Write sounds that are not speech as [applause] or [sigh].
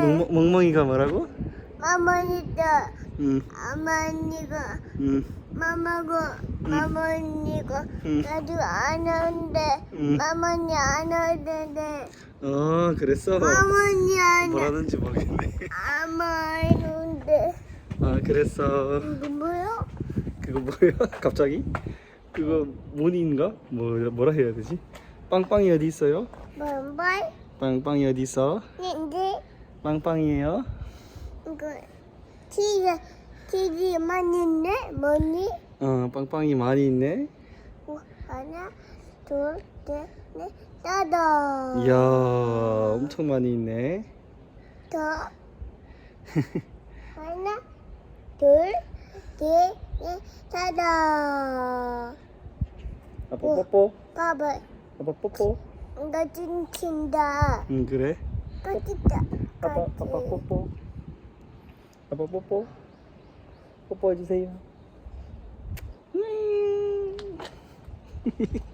멍멍, 멍멍이가 뭐라고? 마마니가 응, 아마니가 응, 마마고 마마니가 응. 나도 안 하는데 응. 마마니 안 하는데 어, 그랬어? 마마니 안 해. 뭐라는지 모르겠네. 아마 하는데 아, 그랬어. 이거 뭐야? 그거 뭐야? [laughs] 갑자기? 그거 모니인가? 뭐 뭐라 해야 되지? 빵빵이 어디 있어요? 뭔발? 빵빵이 어디 있어? 근데 빵빵이에요? 이거 티가 티가 많이 있네 뭐니? 어, 빵빵이 많이 있네. 어, 하나 둘셋넷 다섯 이야, 엄청 많이 있네. 더 [laughs] 하나 둘셋넷 다섯 아빠 뽀뽀. 봐봐 아빠 뽀뽀. 이거 찐친다 응, 그래. 아빠, 아빠 뽀뽀. 아빠 뽀뽀. 뽀뽀해 주세요. 음. [laughs]